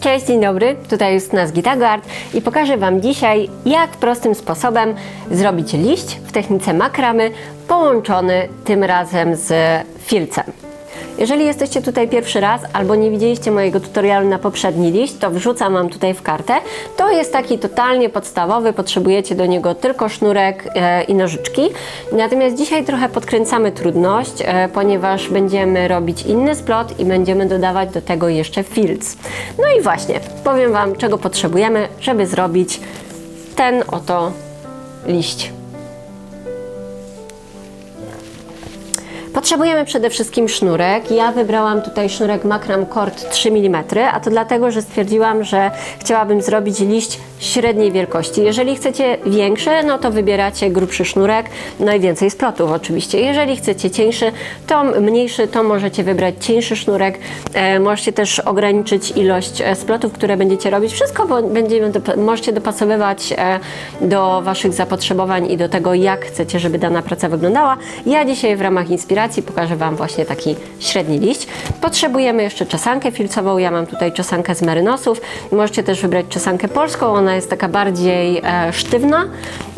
Cześć, dzień dobry, tutaj jest nas Gitagard i pokażę Wam dzisiaj, jak prostym sposobem zrobić liść w technice makramy połączony tym razem z filcem. Jeżeli jesteście tutaj pierwszy raz albo nie widzieliście mojego tutorialu na poprzedni liść, to wrzucam Wam tutaj w kartę. To jest taki totalnie podstawowy, potrzebujecie do niego tylko sznurek e, i nożyczki. Natomiast dzisiaj trochę podkręcamy trudność, e, ponieważ będziemy robić inny splot i będziemy dodawać do tego jeszcze filc. No i właśnie, powiem Wam czego potrzebujemy, żeby zrobić ten oto liść. Potrzebujemy przede wszystkim sznurek. Ja wybrałam tutaj sznurek Makram Cord 3 mm, a to dlatego, że stwierdziłam, że chciałabym zrobić liść średniej wielkości. Jeżeli chcecie większy, no to wybieracie grubszy sznurek, no i więcej splotów oczywiście. Jeżeli chcecie cieńszy, to mniejszy, to możecie wybrać cieńszy sznurek. E, możecie też ograniczyć ilość e, splotów, które będziecie robić. Wszystko będziemy dop- możecie dopasowywać e, do Waszych zapotrzebowań i do tego, jak chcecie, żeby dana praca wyglądała. Ja dzisiaj w ramach inspiracji pokażę Wam właśnie taki średni liść. Potrzebujemy jeszcze czesankę filcową. Ja mam tutaj czesankę z merynosów. Możecie też wybrać czesankę polską. Ona jest taka bardziej e, sztywna.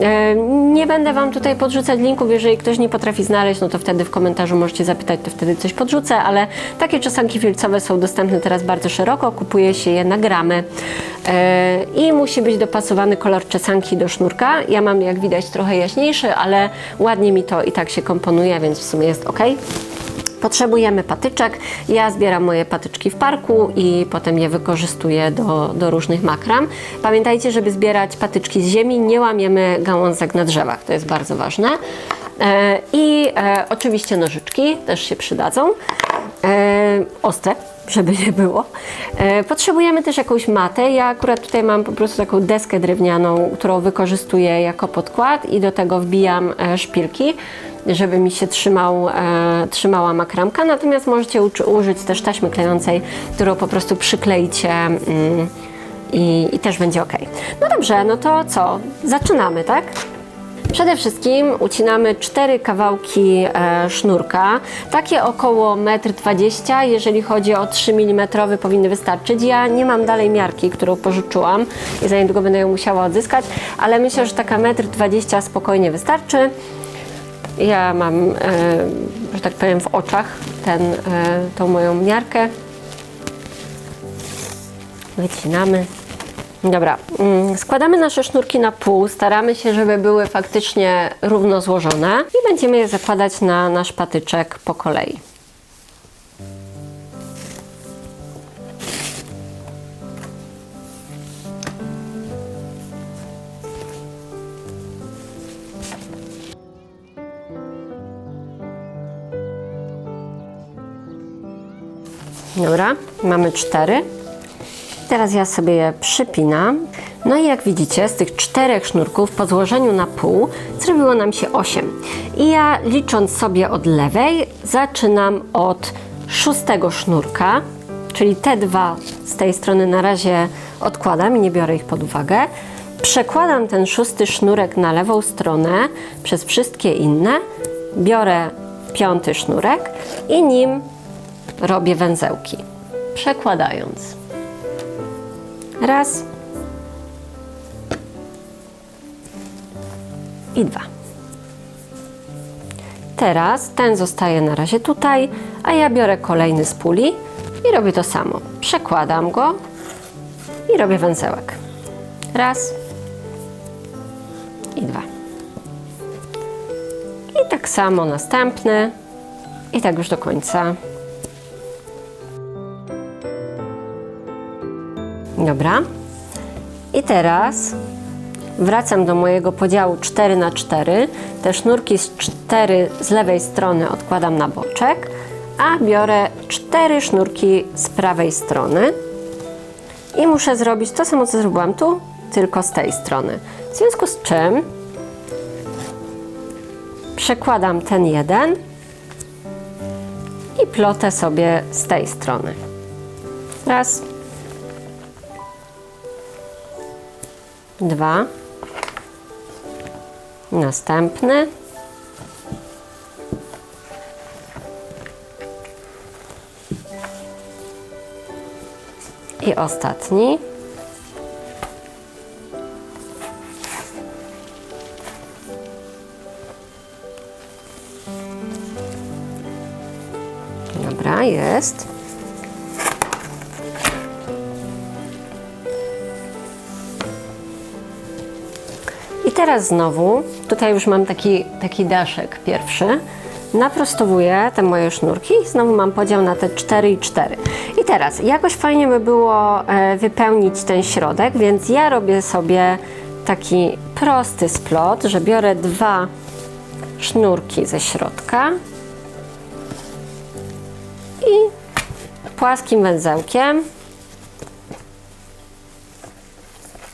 E, nie będę Wam tutaj podrzucać linków. Jeżeli ktoś nie potrafi znaleźć, no to wtedy w komentarzu możecie zapytać, to wtedy coś podrzucę, ale takie czesanki filcowe są dostępne teraz bardzo szeroko. Kupuje się je na gramy. E, I musi być dopasowany kolor czesanki do sznurka. Ja mam, jak widać, trochę jaśniejszy, ale ładnie mi to i tak się komponuje, więc w sumie jest ok. Potrzebujemy patyczek. Ja zbieram moje patyczki w parku i potem je wykorzystuję do, do różnych makram. Pamiętajcie, żeby zbierać patyczki z ziemi, nie łamiemy gałązek na drzewach, to jest bardzo ważne. E, I e, oczywiście nożyczki też się przydadzą. E, ostre, żeby nie było. Potrzebujemy też jakąś matę. Ja akurat tutaj mam po prostu taką deskę drewnianą, którą wykorzystuję jako podkład i do tego wbijam szpilki żeby mi się trzymał, trzymała makramka, natomiast możecie użyć też taśmy klejącej, którą po prostu przykleicie mm, i, i też będzie ok. No dobrze, no to co? Zaczynamy, tak? Przede wszystkim ucinamy cztery kawałki e, sznurka, takie około 1,20 m, jeżeli chodzi o 3 mm powinny wystarczyć. Ja nie mam dalej miarki, którą pożyczyłam i za niedługo będę ją musiała odzyskać, ale myślę, że taka 1,20 m spokojnie wystarczy. Ja mam, e, że tak powiem, w oczach ten, e, tą moją miarkę. Wycinamy. Dobra, mm, składamy nasze sznurki na pół, staramy się, żeby były faktycznie równo złożone i będziemy je zakładać na nasz patyczek po kolei. Dobra, mamy cztery. Teraz ja sobie je przypinam. No i jak widzicie, z tych czterech sznurków po złożeniu na pół zrobiło nam się 8. I ja licząc sobie od lewej, zaczynam od szóstego sznurka, czyli te dwa z tej strony na razie odkładam i nie biorę ich pod uwagę. Przekładam ten szósty sznurek na lewą stronę przez wszystkie inne, biorę piąty sznurek i nim robię węzełki, przekładając. Raz. I dwa. Teraz ten zostaje na razie tutaj, a ja biorę kolejny z puli i robię to samo. Przekładam go i robię węzełek. Raz. I dwa. I tak samo następny. I tak już do końca. Dobra. I teraz wracam do mojego podziału 4 na 4. Te sznurki z 4 z lewej strony odkładam na boczek, a biorę 4 sznurki z prawej strony. I muszę zrobić to samo, co zrobiłam tu, tylko z tej strony. W związku z czym przekładam ten jeden i plotę sobie z tej strony. Raz. Dwa, następny I ostatni. Dobra, jest. Teraz znowu, tutaj już mam taki, taki daszek pierwszy, naprostowuję te moje sznurki i znowu mam podział na te 4 i 4. I teraz, jakoś fajnie by było e, wypełnić ten środek, więc ja robię sobie taki prosty splot, że biorę dwa sznurki ze środka i płaskim węzełkiem,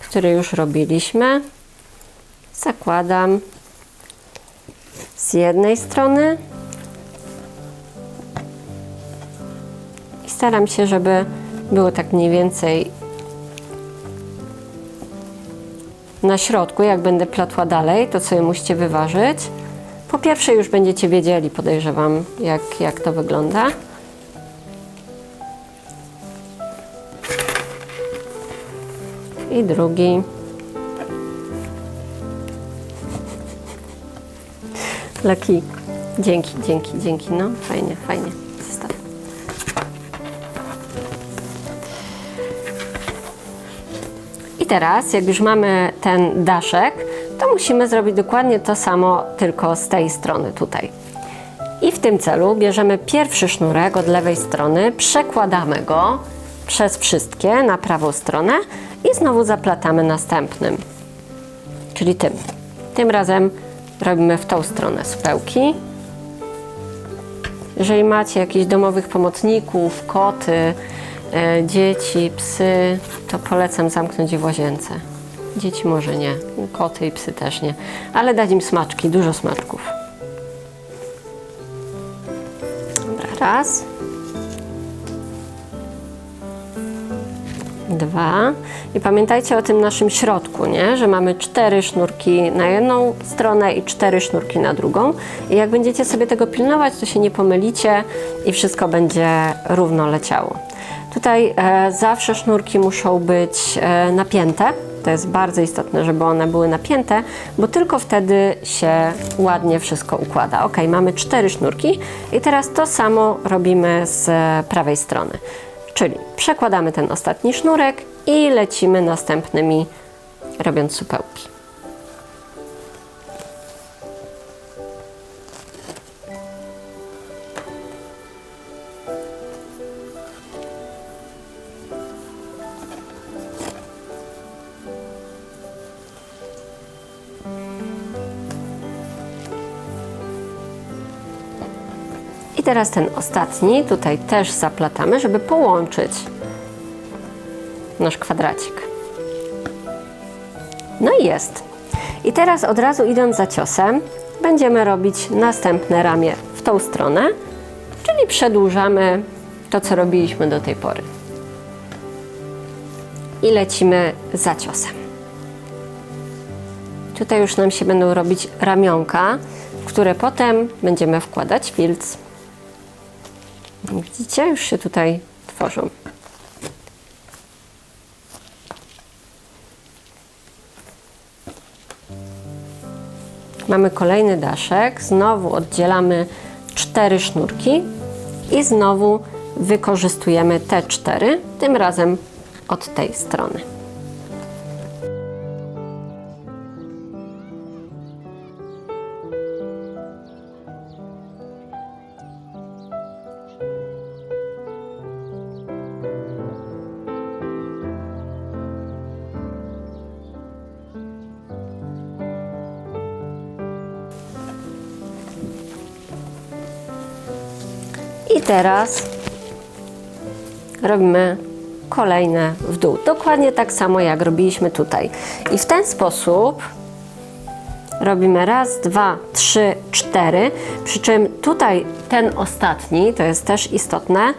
który już robiliśmy, zakładam z jednej strony i staram się, żeby było tak mniej więcej na środku, jak będę platła dalej, to sobie musicie wyważyć. Po pierwsze już będziecie wiedzieli, podejrzewam, jak, jak to wygląda. I drugi. Leki. Dzięki, dzięki, dzięki. No, fajnie, fajnie. Zostaw. I teraz, jak już mamy ten daszek, to musimy zrobić dokładnie to samo, tylko z tej strony tutaj. I w tym celu bierzemy pierwszy sznurek od lewej strony, przekładamy go przez wszystkie na prawą stronę i znowu zaplatamy następnym, czyli tym. Tym razem robimy w tą stronę supełki. Jeżeli macie jakichś domowych pomocników, koty, e, dzieci, psy, to polecam zamknąć je w łazience. Dzieci może nie, koty i psy też nie, ale dać im smaczki, dużo smaczków. Dobra, raz. Dwa. I pamiętajcie o tym naszym środku, nie? że mamy cztery sznurki na jedną stronę i cztery sznurki na drugą. I jak będziecie sobie tego pilnować, to się nie pomylicie i wszystko będzie równo leciało. Tutaj e, zawsze sznurki muszą być e, napięte. To jest bardzo istotne, żeby one były napięte, bo tylko wtedy się ładnie wszystko układa. Ok, mamy cztery sznurki i teraz to samo robimy z prawej strony. Czyli przekładamy ten ostatni sznurek i lecimy następnymi, robiąc supełki. Teraz ten ostatni tutaj też zaplatamy, żeby połączyć nasz kwadracik. No i jest. I teraz od razu idąc za ciosem, będziemy robić następne ramię w tą stronę, czyli przedłużamy to, co robiliśmy do tej pory. I lecimy za ciosem. Tutaj już nam się będą robić ramionka, w które potem będziemy wkładać filc. Widzicie, już się tutaj tworzą. Mamy kolejny daszek, znowu oddzielamy cztery sznurki i znowu wykorzystujemy te cztery, tym razem od tej strony. Teraz robimy kolejne w dół. Dokładnie tak samo jak robiliśmy tutaj. I w ten sposób robimy raz, dwa, trzy, cztery. Przy czym tutaj ten ostatni, to jest też istotne,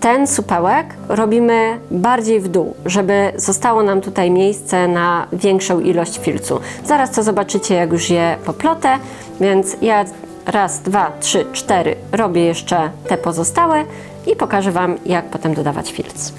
ten supełek robimy bardziej w dół, żeby zostało nam tutaj miejsce na większą ilość filcu. Zaraz to zobaczycie, jak już je poplotę, więc ja raz, dwa, trzy, cztery robię jeszcze te pozostałe i pokażę Wam, jak potem dodawać filc.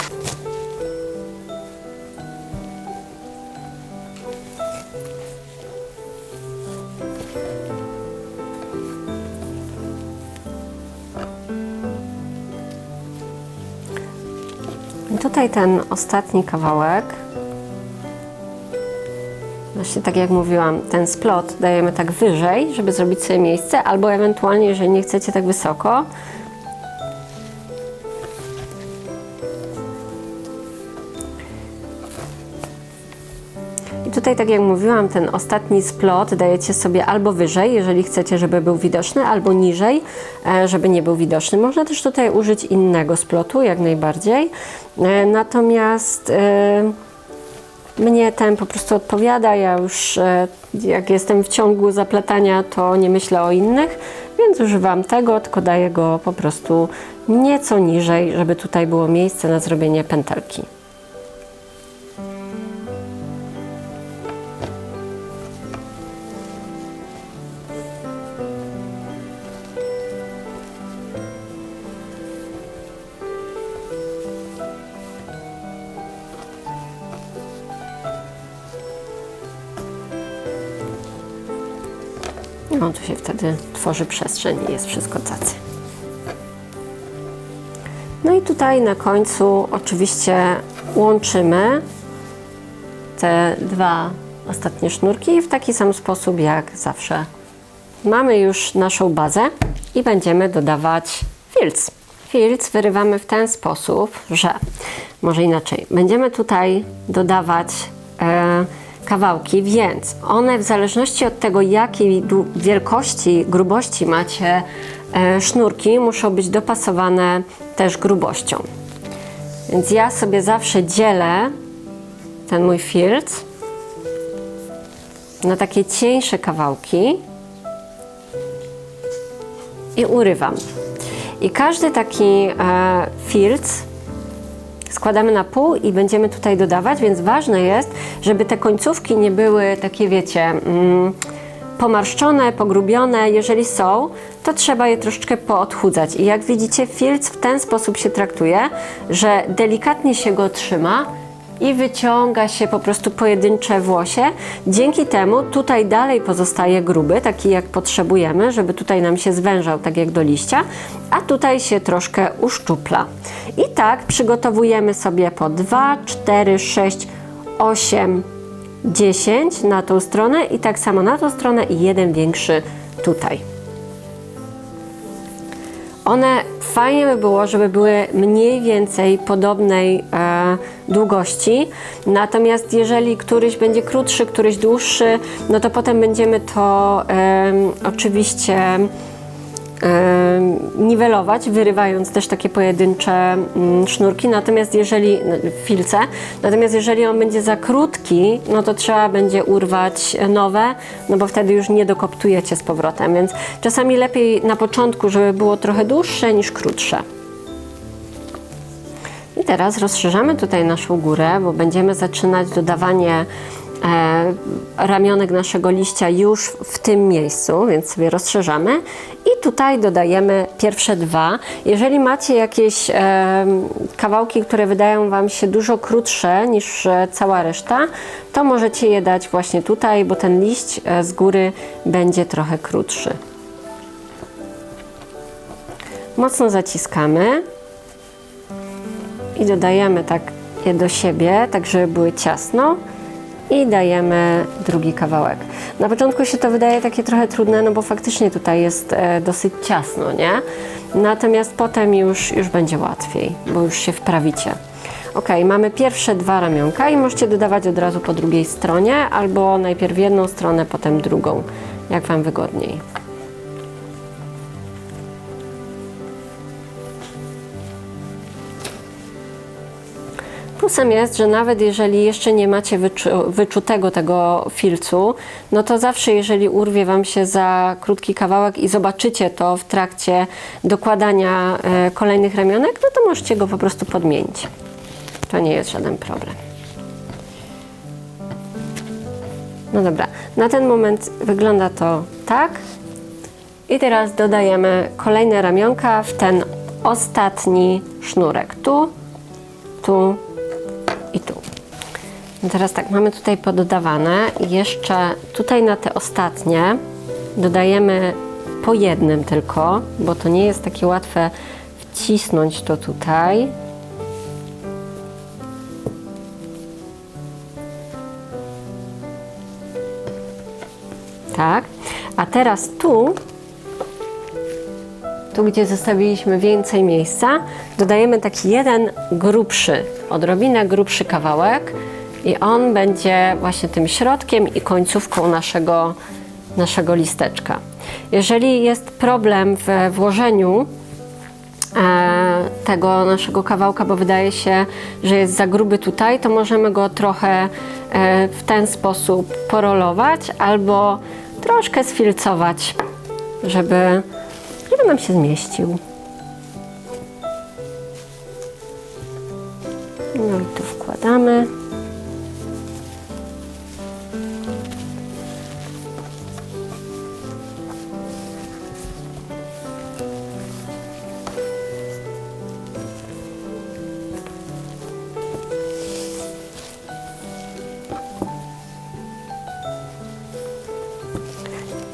I tutaj ten ostatni kawałek właśnie tak jak mówiłam, ten splot dajemy tak wyżej, żeby zrobić sobie miejsce, albo ewentualnie, jeżeli nie chcecie tak wysoko, I tutaj, tak jak mówiłam, ten ostatni splot dajecie sobie albo wyżej, jeżeli chcecie, żeby był widoczny, albo niżej, e, żeby nie był widoczny. Można też tutaj użyć innego splotu, jak najbardziej. E, Natomiast e, mnie ten po prostu odpowiada. Ja już e, jak jestem w ciągu zaplatania, to nie myślę o innych, więc używam tego, tylko daję go po prostu nieco niżej, żeby tutaj było miejsce na zrobienie pętelki. No, się wtedy tworzy przestrzeń i jest wszystko cacy. No i tutaj na końcu oczywiście łączymy te dwa ostatnie sznurki w taki sam sposób jak zawsze. Mamy już naszą bazę i będziemy dodawać filc. Filc wyrywamy w ten sposób, że może inaczej. Będziemy tutaj dodawać e, kawałki, więc one w zależności od tego, jakiej wielkości, grubości macie e, sznurki, muszą być dopasowane też grubością. Więc ja sobie zawsze dzielę ten mój filc na takie cieńsze kawałki i urywam. I każdy taki e, filc składamy na pół i będziemy tutaj dodawać, więc ważne jest, żeby te końcówki nie były takie, wiecie, mm, pomarszczone, pogrubione. Jeżeli są, to trzeba je troszeczkę poodchudzać. I jak widzicie, filc w ten sposób się traktuje, że delikatnie się go trzyma i wyciąga się po prostu pojedyncze włosie. Dzięki temu tutaj dalej pozostaje gruby, taki jak potrzebujemy, żeby tutaj nam się zwężał, tak jak do liścia, a tutaj się troszkę uszczupla. I tak przygotowujemy sobie po 2, 4, 6, 8, 10 na tą stronę i tak samo na tą stronę i jeden większy tutaj. One fajnie by było, żeby były mniej więcej podobnej e, długości. Natomiast jeżeli któryś będzie krótszy, któryś dłuższy, no to potem będziemy to e, oczywiście niwelować, wyrywając też takie pojedyncze mm, sznurki. Natomiast jeżeli, filce, natomiast jeżeli on będzie za krótki, no to trzeba będzie urwać nowe, no bo wtedy już nie dokoptujecie z powrotem. Więc czasami lepiej na początku, żeby było trochę dłuższe niż krótsze. I teraz rozszerzamy tutaj naszą górę, bo będziemy zaczynać dodawanie e, ramionek naszego liścia już w tym miejscu, więc sobie rozszerzamy. I tutaj dodajemy pierwsze dwa. Jeżeli macie jakieś e, kawałki, które wydają Wam się dużo krótsze niż e, cała reszta, to możecie je dać właśnie tutaj, bo ten liść z góry będzie trochę krótszy. Mocno zaciskamy i dodajemy tak je do siebie, tak żeby były ciasno i dajemy drugi kawałek. Na początku się to wydaje takie trochę trudne, no bo faktycznie tutaj jest e, dosyć ciasno, nie? Natomiast potem już, już będzie łatwiej, bo już się wprawicie. Ok, mamy pierwsze dwa ramionka i możecie dodawać od razu po drugiej stronie, albo najpierw jedną stronę, potem drugą, jak Wam wygodniej. Plusem jest, że nawet jeżeli jeszcze nie macie wyczu wyczutego tego filcu, no to zawsze jeżeli urwie Wam się za krótki kawałek i zobaczycie to w trakcie dokładania e, kolejnych ramionek, no to możecie go po prostu podmienić. To nie jest żaden problem. No dobra, na ten moment wygląda to tak. I teraz dodajemy kolejne ramionka w ten ostatni sznurek. Tu, tu no teraz tak, mamy tutaj pododawane. Jeszcze tutaj na te ostatnie dodajemy po jednym tylko, bo to nie jest takie łatwe wcisnąć to tutaj. Tak. A teraz tu, tu gdzie zostawiliśmy więcej miejsca, dodajemy taki jeden grubszy, odrobinę grubszy kawałek i on będzie właśnie tym środkiem i końcówką naszego, naszego listeczka. Jeżeli jest problem w włożeniu e, tego naszego kawałka, bo wydaje się, że jest za gruby tutaj, to możemy go trochę e, w ten sposób porolować albo troszkę sfilcować, żeby, żeby nam się zmieścił. No i tu wkładamy.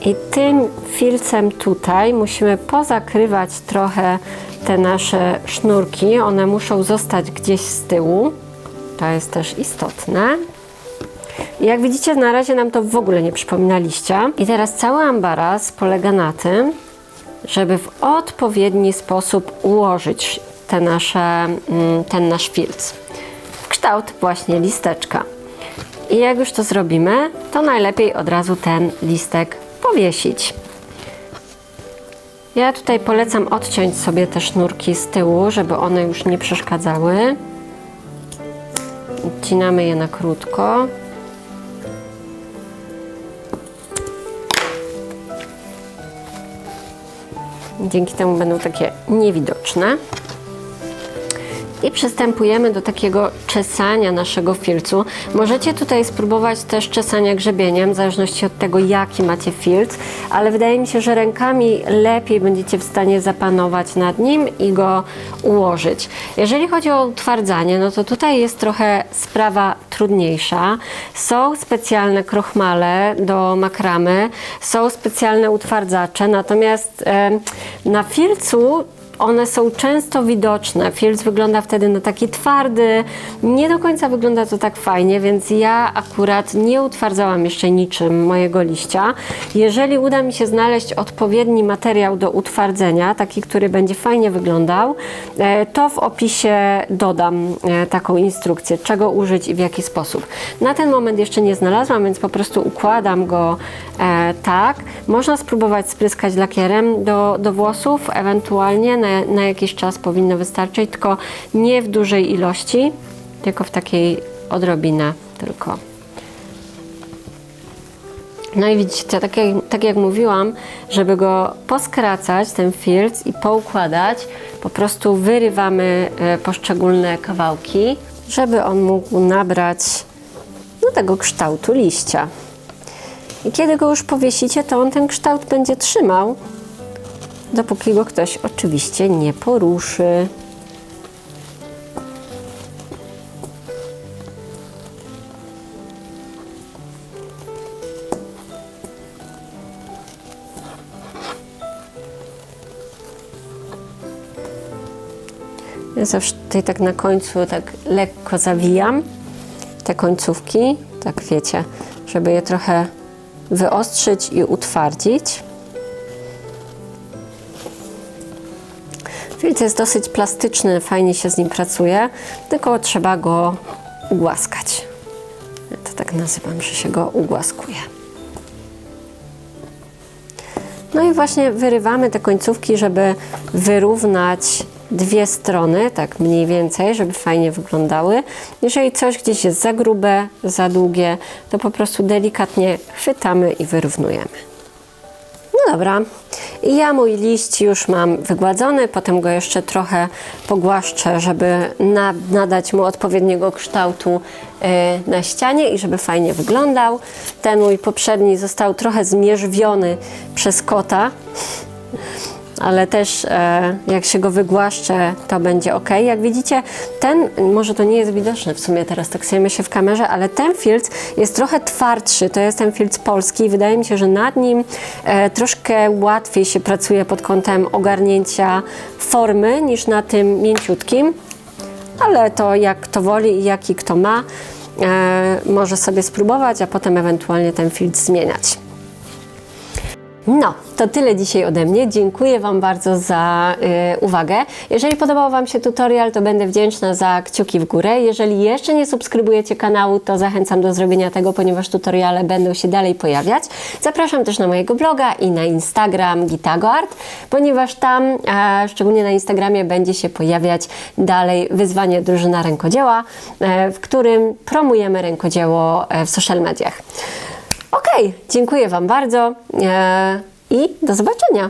I tym filcem tutaj musimy pozakrywać trochę te nasze sznurki. One muszą zostać gdzieś z tyłu. To jest też istotne. I jak widzicie, na razie nam to w ogóle nie przypomina liścia. I teraz cały ambaras polega na tym, żeby w odpowiedni sposób ułożyć te nasze, mm, ten nasz filc w kształt właśnie listeczka. I jak już to zrobimy, to najlepiej od razu ten listek powiesić. Ja tutaj polecam odciąć sobie te sznurki z tyłu, żeby one już nie przeszkadzały. Odcinamy je na krótko. Dzięki temu będą takie niewidoczne. I przystępujemy do takiego czesania naszego filcu. Możecie tutaj spróbować też czesania grzebieniem, w zależności od tego, jaki macie filc, ale wydaje mi się, że rękami lepiej będziecie w stanie zapanować nad nim i go ułożyć. Jeżeli chodzi o utwardzanie, no to tutaj jest trochę sprawa trudniejsza. Są specjalne krochmale do makramy, są specjalne utwardzacze, natomiast na filcu one są często widoczne. Filc wygląda wtedy na taki twardy, nie do końca wygląda to tak fajnie, więc ja akurat nie utwardzałam jeszcze niczym mojego liścia. Jeżeli uda mi się znaleźć odpowiedni materiał do utwardzenia, taki, który będzie fajnie wyglądał, e, to w opisie dodam e, taką instrukcję, czego użyć i w jaki sposób. Na ten moment jeszcze nie znalazłam, więc po prostu układam go e, tak. Można spróbować spryskać lakierem do, do włosów, ewentualnie na, na jakiś czas powinno wystarczyć, tylko nie w dużej ilości, tylko w takiej odrobinę tylko. No i widzicie, tak jak, tak jak mówiłam, żeby go poskracać, ten filc i poukładać, po prostu wyrywamy e, poszczególne kawałki, żeby on mógł nabrać no, tego kształtu liścia. I kiedy go już powiesicie, to on ten kształt będzie trzymał, dopóki go ktoś oczywiście nie poruszy. Ja zawsze tutaj tak na końcu tak lekko zawijam te końcówki, tak wiecie, żeby je trochę wyostrzyć i utwardzić. Filc jest dosyć plastyczny, fajnie się z nim pracuje, tylko trzeba go ugłaskać. Ja to tak nazywam, że się go ugłaskuje. No i właśnie wyrywamy te końcówki, żeby wyrównać dwie strony, tak mniej więcej, żeby fajnie wyglądały. Jeżeli coś gdzieś jest za grube, za długie, to po prostu delikatnie chwytamy i wyrównujemy. No dobra. I ja mój liść już mam wygładzony, potem go jeszcze trochę pogłaszczę, żeby na, nadać mu odpowiedniego kształtu y, na ścianie i żeby fajnie wyglądał. Ten mój poprzedni został trochę zmierzwiony przez kota, ale też e, jak się go wygłaszczę, to będzie ok. Jak widzicie, ten, może to nie jest widoczne w sumie teraz, tak sobie myślę w kamerze, ale ten filc jest trochę twardszy, to jest ten filc polski wydaje mi się, że nad nim e, troszkę łatwiej się pracuje pod kątem ogarnięcia formy niż na tym mięciutkim, ale to jak kto woli i jaki kto ma, e, może sobie spróbować, a potem ewentualnie ten filc zmieniać. No, to tyle dzisiaj ode mnie. Dziękuję Wam bardzo za y, uwagę. Jeżeli podobał Wam się tutorial, to będę wdzięczna za kciuki w górę. Jeżeli jeszcze nie subskrybujecie kanału, to zachęcam do zrobienia tego, ponieważ tutoriale będą się dalej pojawiać. Zapraszam też na mojego bloga i na Instagram GitagoArt, ponieważ tam, e, szczególnie na Instagramie, będzie się pojawiać dalej wyzwanie drużyna rękodzieła, e, w którym promujemy rękodzieło e, w social mediach. Okej, dziękuję Wam bardzo e, i do zobaczenia.